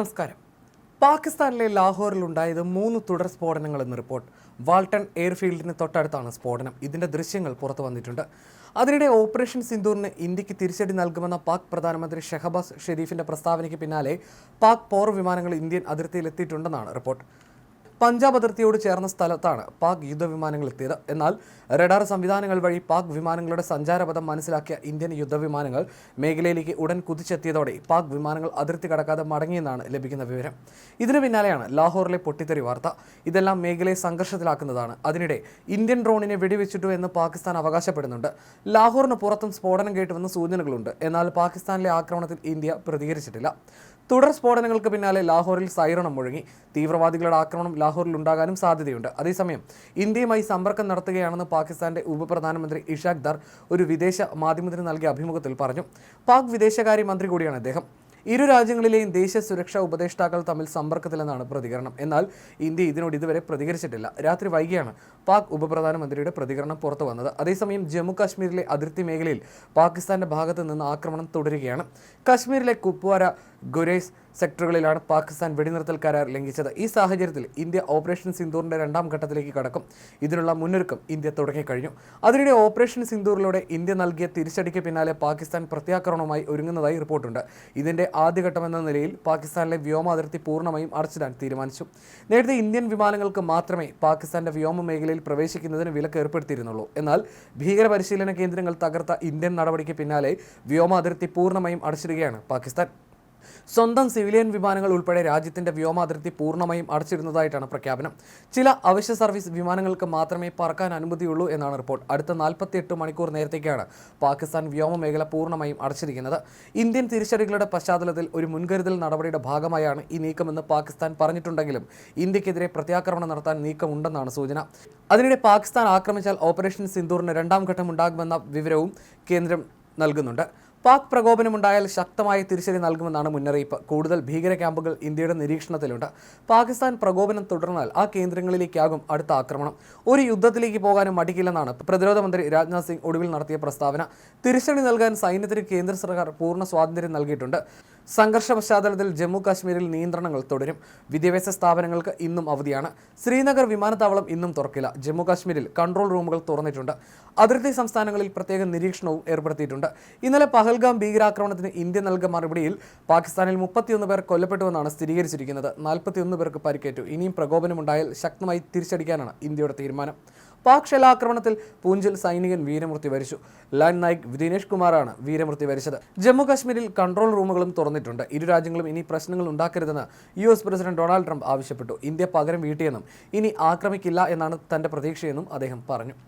നമസ്കാരം. പാകിസ്ഥാനിലെ ലാഹോറിൽ ഉണ്ടായത് മൂന്ന് തുടർ സ്ഫോടനങ്ങൾ എന്ന് റിപ്പോർട്ട്. വാൾട്ടൺ എയർഫീൽഡിന് തൊട്ടടുത്താണ് സ്ഫോടനം. ഇതിന്റെ ദൃശ്യങ്ങൾ പുറത്തു വന്നിട്ടുണ്ട്. അതിനിടെ ഓപ്പറേഷൻ സിന്ദൂറിന് ഇന്ത്യയ്ക്ക് തിരിച്ചടി നൽകുമെന്ന പാക് പ്രധാനമന്ത്രി ഷെഹബാസ് ഷെരീഫിന്റെ പ്രസ്താവനയ്ക്ക് പിന്നാലെ പാക് പോർ വിമാനങ്ങൾ ഇന്ത്യൻ അതിർത്തിയിൽ എത്തിയിട്ടുണ്ടെന്നാണ് റിപ്പോർട്ട്. പഞ്ചാബ് അതിർത്തിയോട് ചേർന്ന സ്ഥലത്താണ് പാക് യുദ്ധവിമാനങ്ങൾ എത്തിയത്. എന്നാൽ റഡാർ സംവിധാനങ്ങൾ വഴി പാക് വിമാനങ്ങളുടെ സഞ്ചാരപഥം മനസ്സിലാക്കിയ ഇന്ത്യൻ യുദ്ധവിമാനങ്ങൾ മേഖലയിലേക്ക് ഉടൻ കുതിച്ചെത്തിയതോടെ പാക് വിമാനങ്ങൾ അതിർത്തി കടക്കാതെ മടങ്ങിയെന്നാണ് ലഭിക്കുന്ന വിവരം. ഇതിനു പിന്നാലെയാണ് ലാഹോറിലെ പൊട്ടിത്തെറി വാർത്ത. ഇതെല്ലാം മേഖലയെ സംഘർഷത്തിലാക്കുന്നതാണ്. അതിനിടെ ഇന്ത്യൻ ഡ്രോണിനെ വെടിവെച്ചിട്ടു എന്ന് പാകിസ്ഥാൻ അവകാശപ്പെടുന്നുണ്ട്. ലാഹോറിന് പുറത്തും സ്ഫോടനം കേട്ടുവെന്ന സൂചനകളുണ്ട്. എന്നാൽ പാകിസ്ഥാനിലെ ആക്രമണത്തിൽ ഇന്ത്യ പ്രതികരിച്ചിട്ടില്ല. തുടർ സ്ഫോടനങ്ങൾക്ക് പിന്നാലെ ലാഹോറിൽ സൈറണം മുഴങ്ങി. തീവ്രവാദികളുടെ ആക്രമണം ലാഹോറിൽ ഉണ്ടാകാനും സാധ്യതയുണ്ട്. അതേസമയം ഇന്ത്യയുമായി സമ്പർക്കം നടത്തുകയാണെന്ന് പാകിസ്ഥാന്റെ ഉപപ്രധാനമന്ത്രി ഇഷാഖ് ദർ ഒരു വിദേശ മാധ്യമത്തിന് നൽകിയ അഭിമുഖത്തിൽ പറഞ്ഞു. പാക് വിദേശകാര്യ മന്ത്രി കൂടിയാണ് അദ്ദേഹം ഇരു രാജ്യങ്ങളിലെയും ദേശീയ സുരക്ഷാ ഉപദേഷ്ടാക്കൾ തമ്മിൽ സമ്പർക്കത്തിലെന്നാണ് പ്രതികരണം. എന്നാൽ ഇന്ത്യ ഇതിനോട് ഇതുവരെ പ്രതികരിച്ചിട്ടില്ല. രാത്രി വൈകിയാണ് പാക് ഉപപ്രധാനമന്ത്രിയുടെ പ്രതികരണം പുറത്തു വന്നത്. അതേസമയം ജമ്മു കാശ്മീരിലെ അതിർത്തി മേഖലയിൽ പാകിസ്ഥാന്റെ ഭാഗത്ത് നിന്ന് ആക്രമണം തുടരുകയാണ്. കാശ്മീരിലെ കുപ്വാര ഗുരേസ് സെക്ടറുകളിലാണ് പാകിസ്ഥാൻ വെടിനിർത്തൽ കരാർ ലംഘിച്ചത്. ഈ സാഹചര്യത്തിൽ ഇന്ത്യ ഓപ്പറേഷൻ സിന്ദൂറിന്റെ രണ്ടാം ഘട്ടത്തിലേക്ക് കടക്കും. ഇതിനുള്ള മുന്നൊരുക്കം ഇന്ത്യ തുടങ്ങിക്കഴിഞ്ഞു അതിനിടെ ഓപ്പറേഷൻ സിന്ദൂറിലൂടെ ഇന്ത്യ നൽകിയ തിരിച്ചടിക്ക് പിന്നാലെ പാകിസ്ഥാൻ പ്രത്യാക്രമണവുമായി ഒരുങ്ങുന്നതായി റിപ്പോർട്ടുണ്ട്. ഇതിന്റെ ആദ്യഘട്ടമെന്ന നിലയിൽ പാകിസ്ഥാനിലെ വ്യോമാതിർത്തി പൂർണമായും അടച്ചിടാൻ തീരുമാനിച്ചു. നേരത്തെ ഇന്ത്യൻ വിമാനങ്ങൾക്ക് മാത്രമേ പാകിസ്ഥാന്റെ വ്യോമ മേഖലയിൽ പ്രവേശിക്കുന്നതിന് വിലക്ക് ഏർപ്പെടുത്തിയിരുന്നുള്ളൂ. എന്നാൽ ഭീകരപരിശീലന കേന്ദ്രങ്ങൾ തകർത്ത ഇന്ത്യൻ നടപടിക്ക് പിന്നാലെ വ്യോമാതിർത്തി പൂർണമായും അടച്ചിടുകയാണ് പാകിസ്ഥാൻ. സ്വന്തം സിവിലിയൻ വിമാനങ്ങൾ ഉൾപ്പെടെ രാജ്യത്തിന്റെ വ്യോമാതിർത്തി പൂർണമായും അടച്ചിരുന്നതായിട്ടാണ് പ്രഖ്യാപനം. ചില അവശ്യ സർവീസ് വിമാനങ്ങൾക്ക് മാത്രമേ പറക്കാൻ അനുമതിയുള്ളൂ എന്നാണ് റിപ്പോർട്ട്. അടുത്ത നാൽപ്പത്തിയെട്ട് മണിക്കൂർ നേരത്തേക്കാണ് പാകിസ്ഥാൻ വ്യോമ മേഖല പൂർണമായും അടച്ചിരിക്കുന്നത്. ഇന്ത്യൻ തിരിച്ചടികളുടെ പശ്ചാത്തലത്തിൽ ഒരു മുൻകരുതൽ നടപടിയുടെ ഭാഗമായാണ് ഈ നീക്കമെന്ന് പാകിസ്ഥാൻ പറഞ്ഞിട്ടുണ്ടെങ്കിലും ഇന്ത്യക്കെതിരെ പ്രത്യാക്രമണം നടത്താൻ നീക്കമുണ്ടെന്നാണ് സൂചന. അതിനിടെ പാകിസ്ഥാൻ ആക്രമിച്ചാൽ ഓപ്പറേഷൻ സിന്ദൂറിന് രണ്ടാം ഘട്ടം ഉണ്ടാകുമെന്ന വിവരവും കേന്ദ്രം നൽകുന്നുണ്ട്. പാക് പ്രകോപനമുണ്ടായാൽ ശക്തമായ തിരിച്ചടി നൽകുമെന്നാണ് മുന്നറിയിപ്പ്. കൂടുതൽ ഭീകര ക്യാമ്പുകൾ ഇന്ത്യയുടെ നിരീക്ഷണത്തിലുണ്ട്. പാകിസ്ഥാൻ പ്രകോപനം തുടർന്നാൽ ആ കേന്ദ്രങ്ങളിലേക്കാകും അടുത്ത ആക്രമണം. ഒരു യുദ്ധത്തിലേക്ക് പോകാനും മടിക്കില്ലെന്നാണ് പ്രതിരോധ മന്ത്രി രാജ്നാഥ് സിംഗ് ഒടുവിൽ നടത്തിയ പ്രസ്താവന. തിരിച്ചടി നൽകാൻ സൈന്യത്തിന് കേന്ദ്ര സർക്കാർ പൂർണ സ്വാതന്ത്ര്യം നൽകിയിട്ടുണ്ട്. സംഘർഷ പശ്ചാത്തലത്തിൽ ജമ്മു കാശ്മീരിൽ നിയന്ത്രണങ്ങൾ തുടരും. വിദ്യാഭ്യാസ സ്ഥാപനങ്ങൾക്ക് ഇന്നും അവധിയാണ്. ശ്രീനഗർ വിമാനത്താവളം ഇന്നും തുറക്കില്ല. ജമ്മു കാശ്മീരിൽ കൺട്രോൾ റൂമുകൾ തുറന്നിട്ടുണ്ട്. അതിർത്തി സംസ്ഥാനങ്ങളിൽ പ്രത്യേക നിരീക്ഷണവും ഏർപ്പെടുത്തിയിട്ടുണ്ട്. ഇന്നലെ പഹൽഗാം ഭീകരാക്രമണത്തിന് ഇന്ത്യ നൽകിയ മറുപടിയിൽ പാകിസ്ഥാനിൽ മുപ്പത്തിയൊന്ന് പേർ കൊല്ലപ്പെട്ടുവെന്നാണ് സ്ഥിരീകരിച്ചിരിക്കുന്നത്. നാൽപ്പത്തിയൊന്ന് പേർക്ക് പരിക്കേറ്റു. ഇനിയും പ്രകോപനമുണ്ടായാൽ ശക്തമായി തിരിച്ചടിക്കാനാണ് ഇന്ത്യയുടെ തീരുമാനം. പാക് ഷെല്ലാക്രമണത്തിൽ പൂഞ്ചിൽ സൈനികൻ വീരമൃത്യു വരിച്ചു. ലാൻ നായിക് ദിനേഷ് കുമാറാണ് വീരമൃത്യു വരിച്ചത്. ജമ്മു കാശ്മീരിൽ കൺട്രോൾ റൂമുകളും തുറന്നിട്ടുണ്ട്. ഇരു രാജ്യങ്ങളും ഇനി പ്രശ്നങ്ങൾ ഉണ്ടാക്കരുതെന്ന് U S president Donald Trump ആവശ്യപ്പെട്ടു. ഇന്ത്യ പകരം വീട്ടിയെന്നും ഇനി ആക്രമിക്കില്ല എന്നാണ് തന്റെ പ്രതീക്ഷയെന്നും അദ്ദേഹം പറഞ്ഞു.